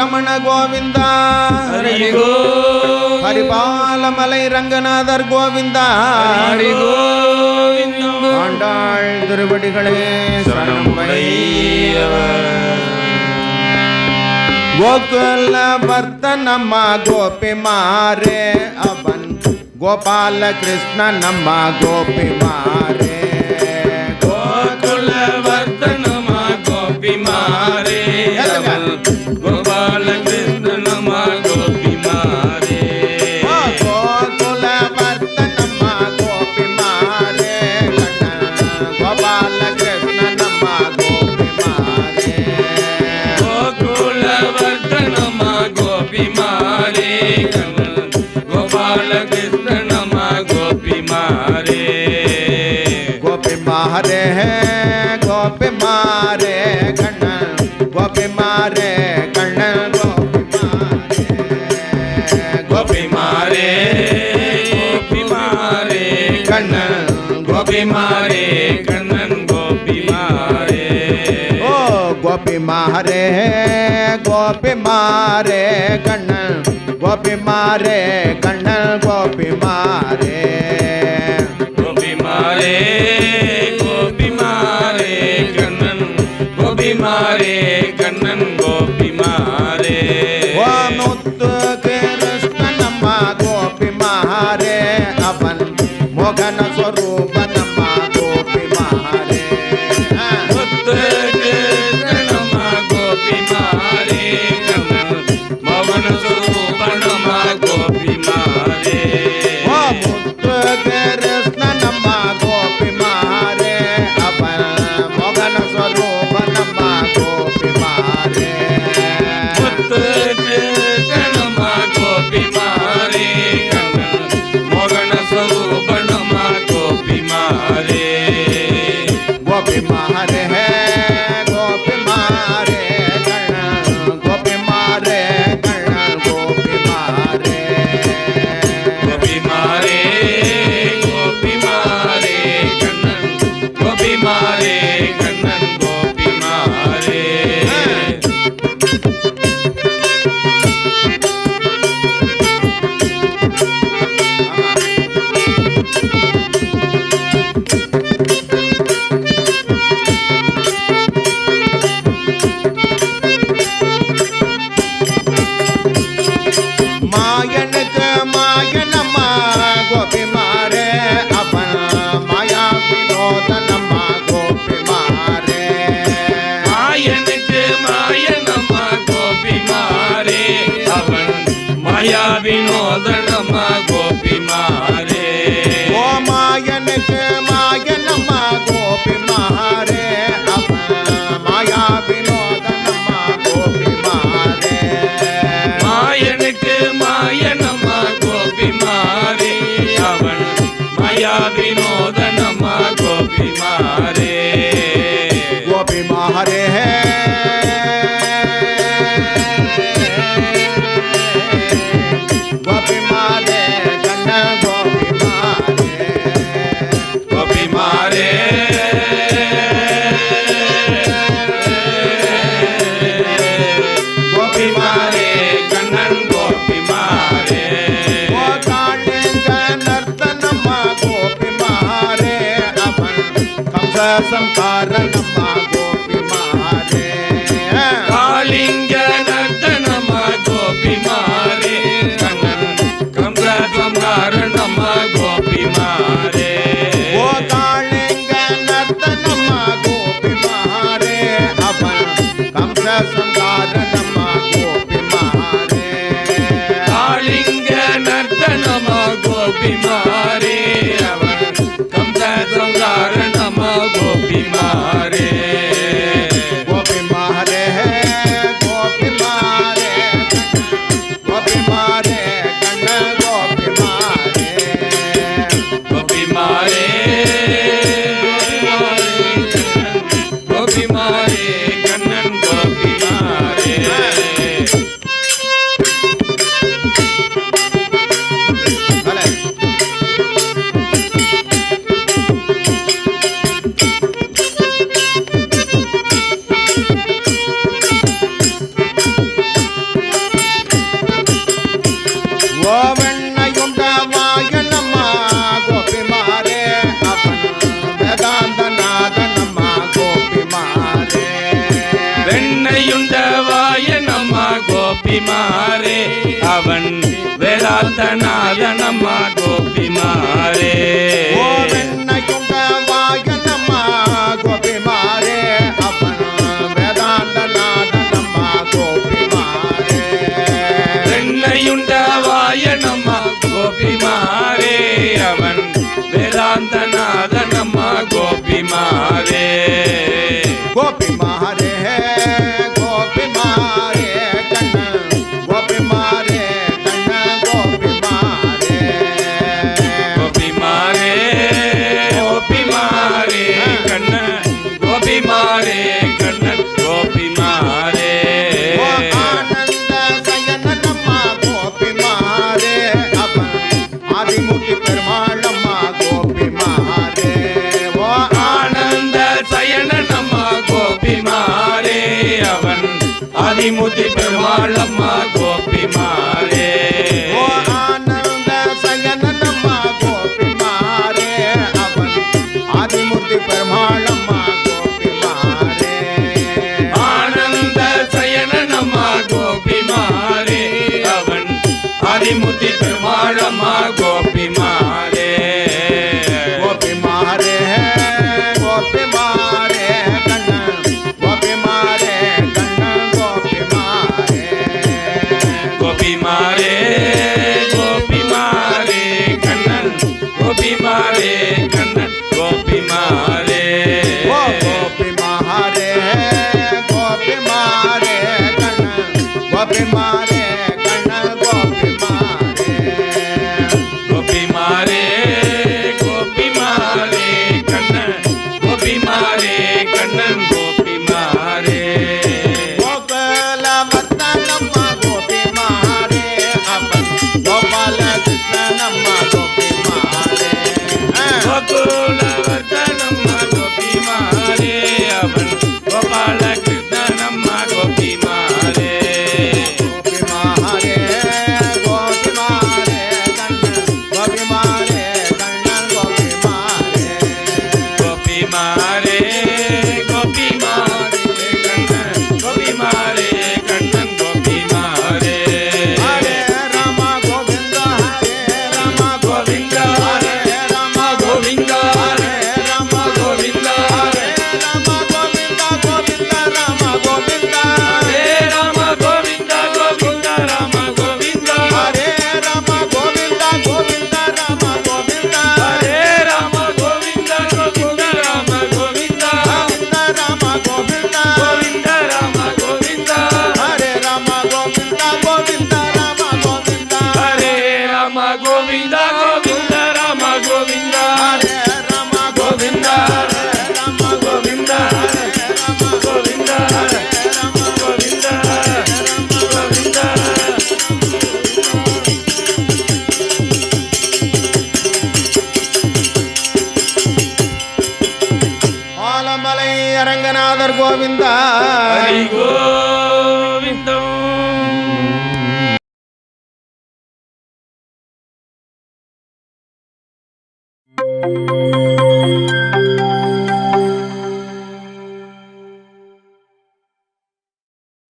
ரமண கோவிந்தா ஹரி கோவிந்தா ஹரிபாலமலை ரங்கநாதர் கோவிந்தா ஹரி கோவிந்தா திருவடிகளே கோகுல வர்த்தனம்ம கோபி மாறே அவன். கோபால கிருஷ்ணன் அம்மா கோபி கோபி மாரே கண்ணன் கோபி மாரே ஓ கோபி மாரே கோபி மாரே கண்ணன் கோபி மாரே கண்ணன் கோபி மாரே கோபி மாரே கோபி மாரே கண்ணன் கோபி மாரே கண்ணன் கோபி மாரே ஓ முத்து கிருஷ்ண நம்ம கோபி மாரே அவன் மோகன ஸ்வரூபன் விசுவாசம் கோபிமாரே அவன் வேதாந்த நாதனம்மா கோபிமாரே வாகனம்மா கோபிமாரே அவன் வேதாந்த நாதனம்மா கோபிமாரே கோடிமுதி பெருமாளம்மா கோபி மாறே ஆனந்த சயனம்மா கோபி மாறே அவன் ஆதிமூர்த்தி பெருமாளம்மா கோபி மாறே ஆனந்த சயனம்மா கோபி மாறே அவன் ஆதிமூர்த்தி பெருமாளம்மா கோபி மாறே prema ಗೋವಿಂದ ಹರಿ ಗೋವಿಂದ